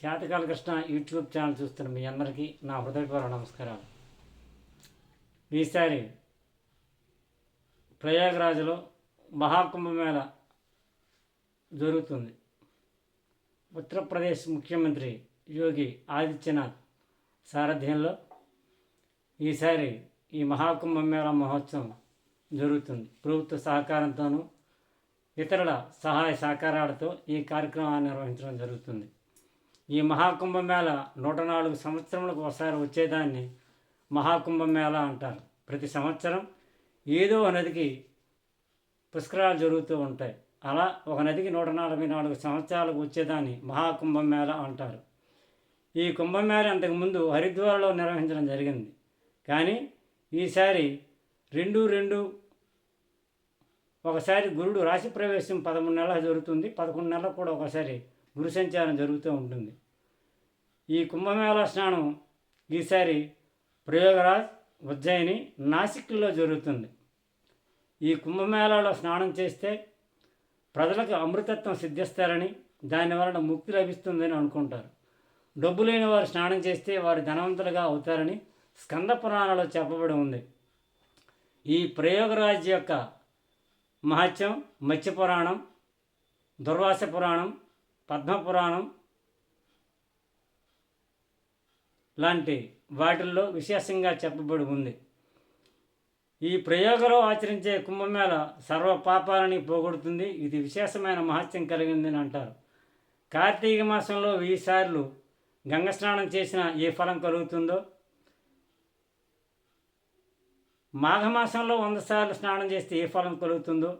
ఖ్యాతకాల Krishna YouTube channel చూస్తున్న మీ అందరికీ నా హృదయపూర్వక నమస్కారాలు. ఈసారి ప్రయాగరాజులో మహాకుంభమేళ జరుగుతుంది. ఉత్తరప్రదేశ్ ముఖ్యమంత్రి యోగి ఆదిత్యనాథ్ సారథ్యంలో ఈసారి ఈ మహాకుంభమేళ మహోత్సవం జరుగుతుంది. ప్రభుత్వ సహకారంతోనూ ఇతరుల సహాయ సహకారాలతో ఈ కార్యక్రమాన్ని నిర్వహించడం జరుగుతుంది. ఈ మహాకుంభమేళ నూట నాలుగు సంవత్సరములకు ఒకసారి వచ్చేదాన్ని మహాకుంభమేళ అంటారు. ప్రతి సంవత్సరం ఏదో ఒక నదికి పుష్కరాలు జరుగుతూ ఉంటాయి. అలా ఒక నదికి నూట నలభై నాలుగు సంవత్సరాలకు వచ్చేదాన్ని మహాకుంభమేళ అంటారు. ఈ కుంభమేళ అంతకుముందు హరిద్వార్లో నిర్వహించడం జరిగింది. కానీ ఈసారి రెండు రెండు ఒకసారి గురుడు రాశి ప్రవేశం పదమూడు నెలలు జరుగుతుంది. పదకొండు నెలలకు కూడా ఒకసారి గురు సంచారం జరుగుతూ ఉంటుంది. ఈ కుంభమేళ స్నానం ఈసారి ప్రయోగరాజ్ ఉజ్జయిని నాసిక్లో జరుగుతుంది. ఈ కుంభమేళాలో స్నానం చేస్తే ప్రజలకు అమృతత్వం సిద్ధిస్తారని దాని వలన ముక్తి లభిస్తుందని అనుకుంటారు. డబ్బు లేని వారు స్నానం చేస్తే వారు ధనవంతులుగా అవుతారని స్కంద పురాణాలలో చెప్పబడి ఉంది. ఈ ప్రయోగరాజ్ యొక్క మహత్యం మత్స్య పురాణం దుర్వాస పురాణం పద్మ పురాణం లాంటి వాటిల్లో విశేషంగా చెప్పబడి ఉంది. ఈ ప్రయోగంలో ఆచరించే కుంభమేళ సర్వ పాపాలని పోగొడుతుంది. ఇది విశేషమైన మహత్యం కలిగిందని అంటారు. కార్తీక మాసంలో వెయ్యి సార్లు గంగ స్నానం చేసిన ఏ ఫలం కలుగుతుందో? మాఘమాసంలో వంద సార్లు స్నానం చేస్తే ఏ ఫలం కలుగుతుందో?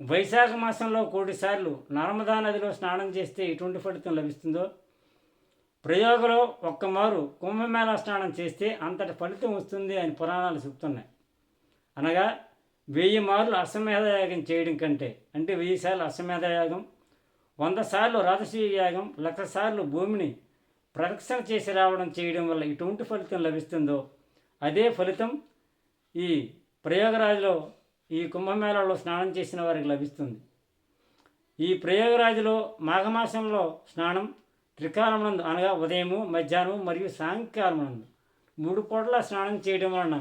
వైశాఖ మాసంలో కోటి సార్లు నర్మదా నదిలో స్నానం చేస్తే ఎటువంటి ఫలితం లభిస్తుందో? ప్రయోగంలో ఒక్కమారు కుంభమేళా స్నానం చేస్తే అంతటి ఫలితం వస్తుంది అని పురాణాలు చెప్తున్నాయి. అనగా వెయ్యి మార్లు అశ్వమేధ యాగం చేయడం కంటే అంటే వెయ్యి సార్లు అశ్వమేధ యాగం వంద సార్లు రాజసీయ యాగం లక్ష సార్లు భూమిని ప్రదక్షిణ చేసి రావడం చేయడం వల్ల ఎటువంటి ఫలితం లభిస్తుందో అదే ఫలితం ఈ ప్రయోగరాజులో ఈ కుంభమేళలో స్నానం చేసిన వారికి లభిస్తుంది. ఈ ప్రయోగరాజులో మాఘమాసంలో స్నానం త్రికాలమునందు అనగా ఉదయము మధ్యాహ్నం మరియు సాయంకాలమునందు. మూడు పూటల స్నానం చేయడం వలన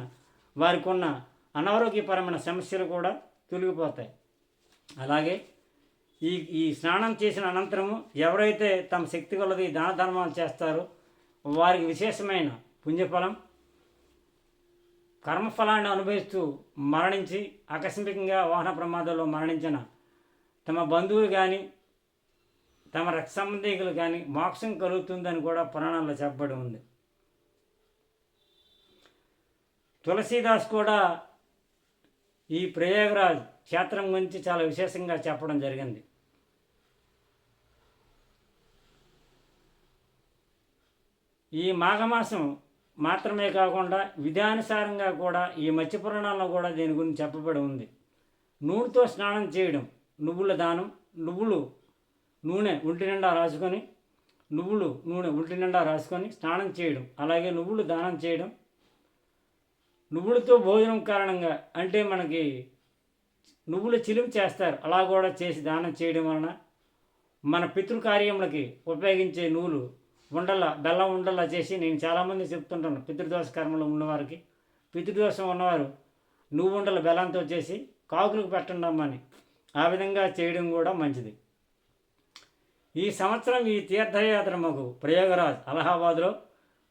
వారికి ఉన్న అనారోగ్యపరమైన సమస్యలు కూడా తొలగిపోతాయి. అలాగే ఈ ఈ స్నానం చేసిన అనంతరము ఎవరైతే తమ శక్తి కొలది దాన ధర్మాలు చేస్తారో వారికి విశేషమైన పుణ్యఫలం కర్మఫలాన్ని అనుభవిస్తూ మరణించి ఆకస్మికంగా వాహన ప్రమాదంలో మరణించిన తమ బంధువులు కానీ తమ రక్త సంబంధికులు కానీ మోక్షం కలుగుతుందని కూడా పురాణాల్లో చెప్పబడి ఉంది. తులసీదాస్ కూడా ఈ ప్రయాగరాజ్ క్షేత్రం గురించి చాలా విశేషంగా చెప్పడం జరిగింది. ఈ మాఘమాసం మాత్రమే కాకుండా విధానుసారంగా కూడా ఈ మత్స్య పురాణాల్లో కూడా దీని గురించి చెప్పబడి ఉంది. నూనెతో స్నానం చేయడం నువ్వుల దానం నువ్వులు నూనె ఒంటి నిండా రాసుకొని నువ్వులు నూనె ఒంటి నిండా రాసుకొని స్నానం చేయడం అలాగే నువ్వులు దానం చేయడం. నువ్వులతో భోజనం కారణంగా అంటే మనకి నువ్వులు చిలుము చేస్తారు అలా కూడా చేసి దానం చేయడం వలన మన పితృకార్యములకి ఉపయోగించే నువ్వులు ఉండల్లా బెల్లం ఉండలా చేసి నేను చాలామంది చెప్తుంటాను పితృదోష కర్మలు ఉన్నవారికి. పితృదోషం ఉన్నవారు నువ్వు ఉండల బెల్లంతో చేసి కాకులకు పెట్టండమ్మని ఆ విధంగా చేయడం కూడా మంచిది. ఈ సంవత్సరం ఈ తీర్థయాత్ర మాకు ప్రయోగరాజ్ అలహాబాద్లో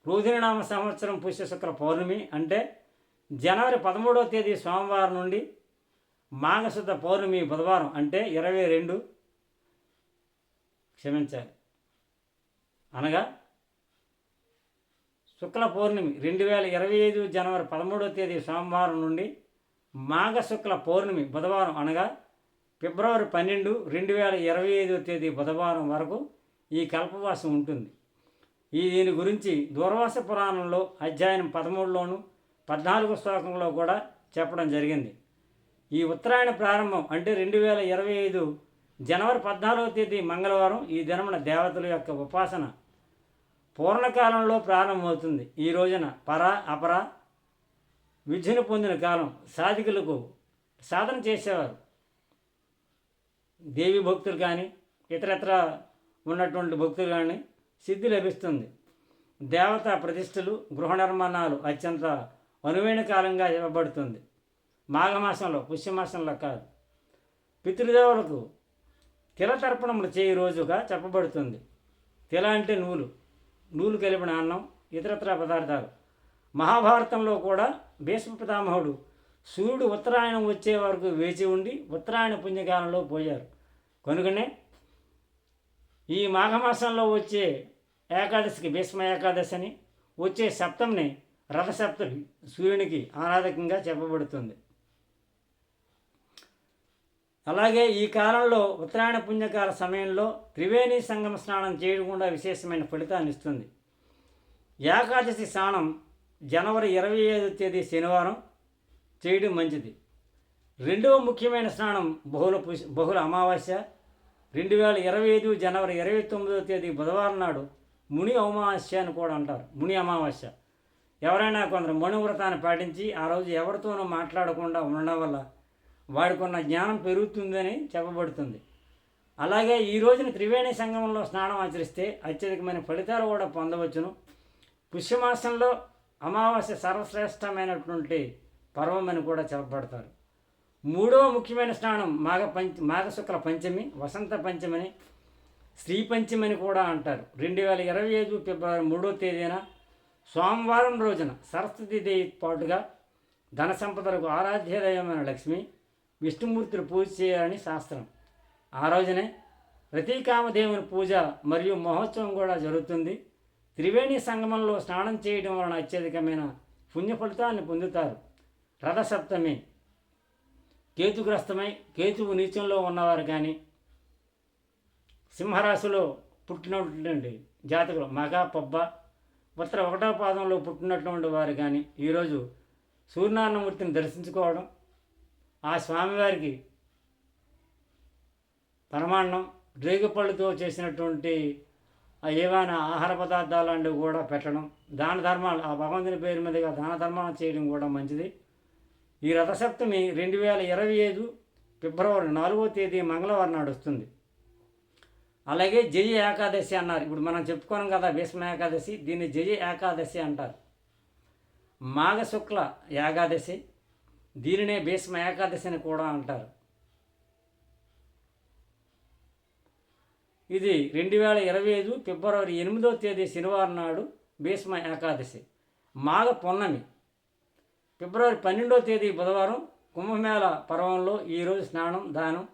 రోజునామ సంవత్సరం పుష్యశుక్ర పౌర్ణమి అంటే జనవరి పదమూడవ తేదీ సోమవారం నుండి మాఘశుద్ధ పౌర్ణమి బుధవారం అంటే ఇరవై రెండు. క్షమించాలి. అనగా శుక్ల పౌర్ణమి రెండు వేల ఇరవై ఐదు జనవరి పదమూడవ తేదీ సోమవారం నుండి మాఘ శుక్ల పౌర్ణమి బుధవారం అనగా ఫిబ్రవరి పన్నెండు రెండు వేల ఇరవై ఐదో తేదీ బుధవారం వరకు ఈ కల్పవాసం ఉంటుంది. ఈ దీని గురించి దూర్వాస పురాణంలో అధ్యాయం పదమూడులోను పద్నాలుగో శ్లోకంలో కూడా చెప్పడం జరిగింది. ఈ ఉత్తరాయణ ప్రారంభం అంటే రెండు వేల ఇరవై ఐదు జనవరి పద్నాలుగో తేదీ మంగళవారం ఈ దినమున దేవతల యొక్క ఉపాసన పూర్ణకాలంలో ప్రారంభమవుతుంది. ఈ రోజున పర అపర విద్యను పొందిన కాలం సాధికులకు సాధన చేసేవారు. దేవి భక్తులు కానీ ఇతరత్ర ఉన్నటువంటి భక్తులు కానీ సిద్ధి లభిస్తుంది. దేవతా ప్రతిష్టలు గృహ నిర్మాణాలు అత్యంత అనువైన కాలంగా ఇవ్వబడుతుంది. మాఘమాసంలో పుష్యమాసంలో కాదు. పితృదేవులకు తిల తర్పణములు చేయి రోజుగా చెప్పబడుతుంది. తిల అంటే నూలు. నూలు కలిపిన అన్నం ఇతరత్ర పదార్థాలు. మహాభారతంలో కూడా భీష్మ పితామహుడు సూర్యుడు ఉత్తరాయణం వచ్చే వరకు వేచి ఉండి ఉత్తరాయణ పుణ్యకాలంలో పోయారు. కనుకనే ఈ మాఘమాసంలో వచ్చే ఏకాదశికి భీష్మ ఏకాదశి అని వచ్చే సప్తమిని రథసప్తమి సూర్యునికి ఆరాధకంగా చెప్పబడుతుంది. అలాగే ఈ కాలంలో ఉత్తరాయణ పుణ్యకాల సమయంలో త్రివేణి సంగమ స్నానం చేయకుండా విశేషమైన ఫలితాన్ని ఇస్తుంది. ఏకాదశి స్నానం జనవరి ఇరవై ఐదు తేదీ శనివారం చేయడం మంచిది. రెండవ ముఖ్యమైన స్నానం బహుళ పుష్ బహుళ అమావాస్య. రెండు వేల ఇరవై ఐదు జనవరి ఇరవై తొమ్మిదవ తేదీ బుధవారం నాడు ముని అమావాస్య అని కూడా అంటారు. ముని అమావాస్య. ఎవరైనా కొందరు మనువ్రతాన్ని పాటించి ఆ రోజు ఎవరితోనూ మాట్లాడకుండా ఉండడం వల్ల వాడికున్న జ్ఞానం పెరుగుతుందని చెప్పబడుతుంది. అలాగే ఈ రోజున త్రివేణి సంగమంలో స్నానం ఆచరిస్తే అత్యధికమైన ఫలితాలు కూడా పొందవచ్చును. పుష్యమాసంలో అమావాస్య సర్వశ్రేష్టమైనటువంటి పర్వం అని కూడా చెప్పబడతారు మూడవ ముఖ్యమైన స్నానం మాఘ పంచ మాఘశుక్ల పంచమి వసంత పంచమని శ్రీ పంచమి అని కూడా అంటారు. రెండు వేల ఇరవై ఐదు ఫిబ్రవరి మూడో తేదీన సోమవారం రోజున సరస్వతీదేవి పాటుగా ధన సంపదలకు ఆరాధ్యదయమైన లక్ష్మి విష్ణుమూర్తులు పూజ చేయాలని శాస్త్రం. ఆ రోజునే రతీకామదేవుని పూజ మరియు మహోత్సవం కూడా జరుగుతుంది. త్రివేణి సంగమంలో స్నానం చేయడం వలన అత్యధికమైన పుణ్య ఫలితాన్ని పొందుతారు. రథసప్తమి. కేతుగ్రస్తమై కేతువు నీచంలో ఉన్నవారు కానీ సింహరాశిలో పుట్టినటువంటి జాతకులు మగ పబ్బ ఉత్తర ఒకటో పాదంలో పుట్టినటువంటి వారు కానీ ఈరోజు సూర్యనారాయణమూర్తిని దర్శించుకోవడం ఆ స్వామివారికి పరమాన్నం రేగుపళ్ళుతో చేసినటువంటి ఏవైనా ఆహార పదార్థాలు లాంటివి కూడా పెట్టడం దాన ధర్మాలు ఆ భగవంతుని పేరు మీదుగా దాన ధర్మాలు చేయడం కూడా మంచిది. ఈ రథసప్తమి రెండు వేల ఇరవై ఐదు ఫిబ్రవరి నాలుగో తేదీ మంగళవారం నాడు వస్తుంది. అలాగే జయ ఏకాదశి అన్నారు. ఇప్పుడు మనం చెప్పుకోను కదా భీష్మ ఏకాదశి దీన్ని జయ ఏకాదశి అంటారు. మాఘ శుక్ల ఏకాదశి దీనినే భీష్మ ఏకాదశి అని కూడా అంటారు. ఇది రెండు వేల ఇరవై ఐదు ఫిబ్రవరి ఎనిమిదో తేదీ శనివారం నాడు భీష్మ ఏకాదశి. మాఘ పున్నమి ఫిబ్రవరి పన్నెండో తేదీ బుధవారం కుంభమేళ పర్వంలో ఈరోజు స్నానం దానం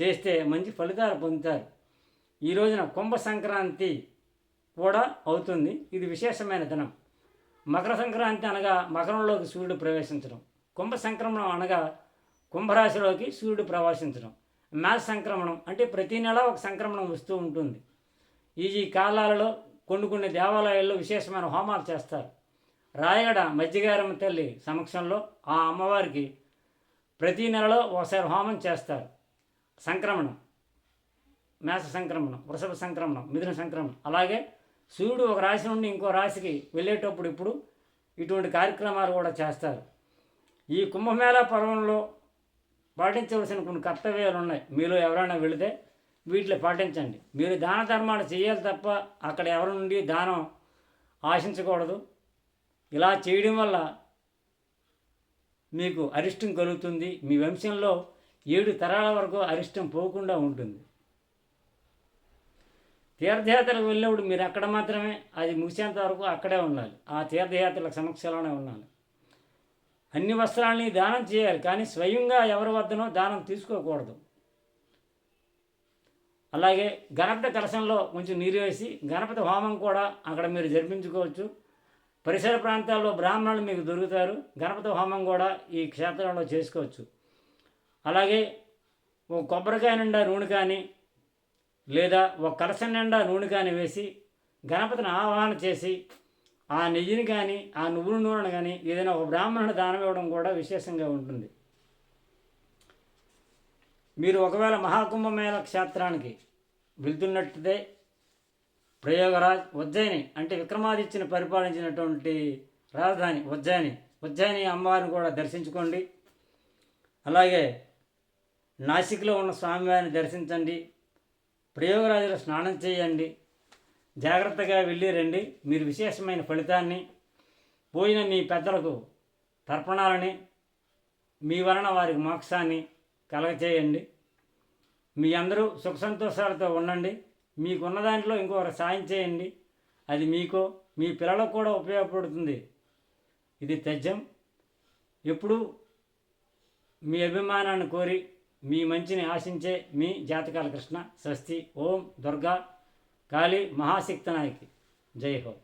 చేస్తే మంచి ఫలితాలు పొందుతారు. ఈ రోజున కుంభ సంక్రాంతి కూడా అవుతుంది. ఇది విశేషమైన దినం. మకర సంక్రాంతి అనగా మకరంలోకి సూర్యుడు ప్రవేశించడం. కుంభ సంక్రమణం అనగా కుంభరాశిలోకి సూర్యుడు ప్రవేశించడం. మేఘ సంక్రమణం అంటే ప్రతి నెల ఒక సంక్రమణం వస్తూ ఉంటుంది. ఈ కాలాలలో కొన్ని కొన్ని దేవాలయాల్లో విశేషమైన హోమాలు చేస్తారు. రాయగడ మధ్యగారమ్మ తల్లి సమక్షంలో ఆ అమ్మవారికి ప్రతి నెలలో ఒకసారి హోమం చేస్తారు. సంక్రమణం మేష సంక్రమణం వృషభ సంక్రమణం మిథున సంక్రమణం. అలాగే సూర్యుడు ఒక రాశి నుండి ఇంకో రాశికి వెళ్ళేటప్పుడు ఇప్పుడు ఇటువంటి కార్యక్రమాలు కూడా చేస్తారు. ఈ కుంభమేళా పర్వంలో పాటించవలసిన కొన్ని కర్తవ్యాలు ఉన్నాయి. మీలో ఎవరైనా వెళితే వీటిని పాటించండి. మీరు దాన ధర్మాలు చేయాలి తప్ప అక్కడ ఎవరి నుండి దానం ఆశించకూడదు. ఇలా చేయడం వల్ల మీకు అరిష్టం కలుగుతుంది. మీ వంశంలో ఏడు తరాల వరకు అరిష్టం పోకుండా ఉంటుంది. తీర్థయాత్రలకు వెళ్ళినప్పుడు మీరు అక్కడ మాత్రమే అది ముగిసేంత వరకు అక్కడే ఉండాలి. ఆ తీర్థయాత్రల సమక్షంలోనే ఉండాలి. అన్ని వస్త్రాలని దానం చేయాలి కానీ స్వయంగా ఎవరి వద్దనో దానం తీసుకోకూడదు. అలాగే గణపతి కలశంలో కొంచెం నీరు వేసి గణపతి హోమం కూడా అక్కడ మీరు జరిపించుకోవచ్చు. పరిసర ప్రాంతాల్లో బ్రాహ్మణులు మీకు దొరుకుతారు. గణపతి హోమం కూడా ఈ క్షేత్రంలో చేసుకోవచ్చు. అలాగే ఓ కొబ్బరికాయ నిండా నూనె కానీ లేదా ఒక కలశం నిండా నూనె కానీ వేసి గణపతిని ఆవాహన చేసి ఆ నెయ్యిని కానీ ఆ నువ్వుల నూనెను కానీ ఏదైనా ఒక బ్రాహ్మణుడు దానం ఇవ్వడం కూడా విశేషంగా ఉంటుంది. మీరు ఒకవేళ మహాకుంభమేళ క్షేత్రానికి వెళ్తున్నట్టే ప్రయోగరాజ్ ఉజ్జయిని అంటే విక్రమాదిత్యని పరిపాలించినటువంటి రాజధాని ఉజ్జయిని. ఉజ్జయిని అమ్మవారిని కూడా దర్శించుకోండి. అలాగే నాసిక్లో ఉన్న స్వామివారిని దర్శించండి. ప్రయోగరాజులో స్నానం చేయండి. జాగ్రత్తగా వెళ్ళి రండి. మీరు విశేషమైన ఫలితాన్ని పోయిన మీ పెద్దలకు తర్పణాలని మీ వలన వారికి మోక్షాన్ని కలగచేయండి మీ అందరూ సుఖ సంతోషాలతో ఉండండి. మీకున్న దాంట్లో ఇంకొకరు సాయం చేయండి. అది మీకో మీ పిల్లలకు కూడా ఉపయోగపడుతుంది. ఇది త్యజ్యం. ఎప్పుడూ మీ అభిమానాన్ని కోరి మీ మంచిని ఆశించే మీ జాతకాల కృష్ణ స్వస్తి. ఓం దుర్గా. కాళీ మహాశక్తి నాయకి. జై హో.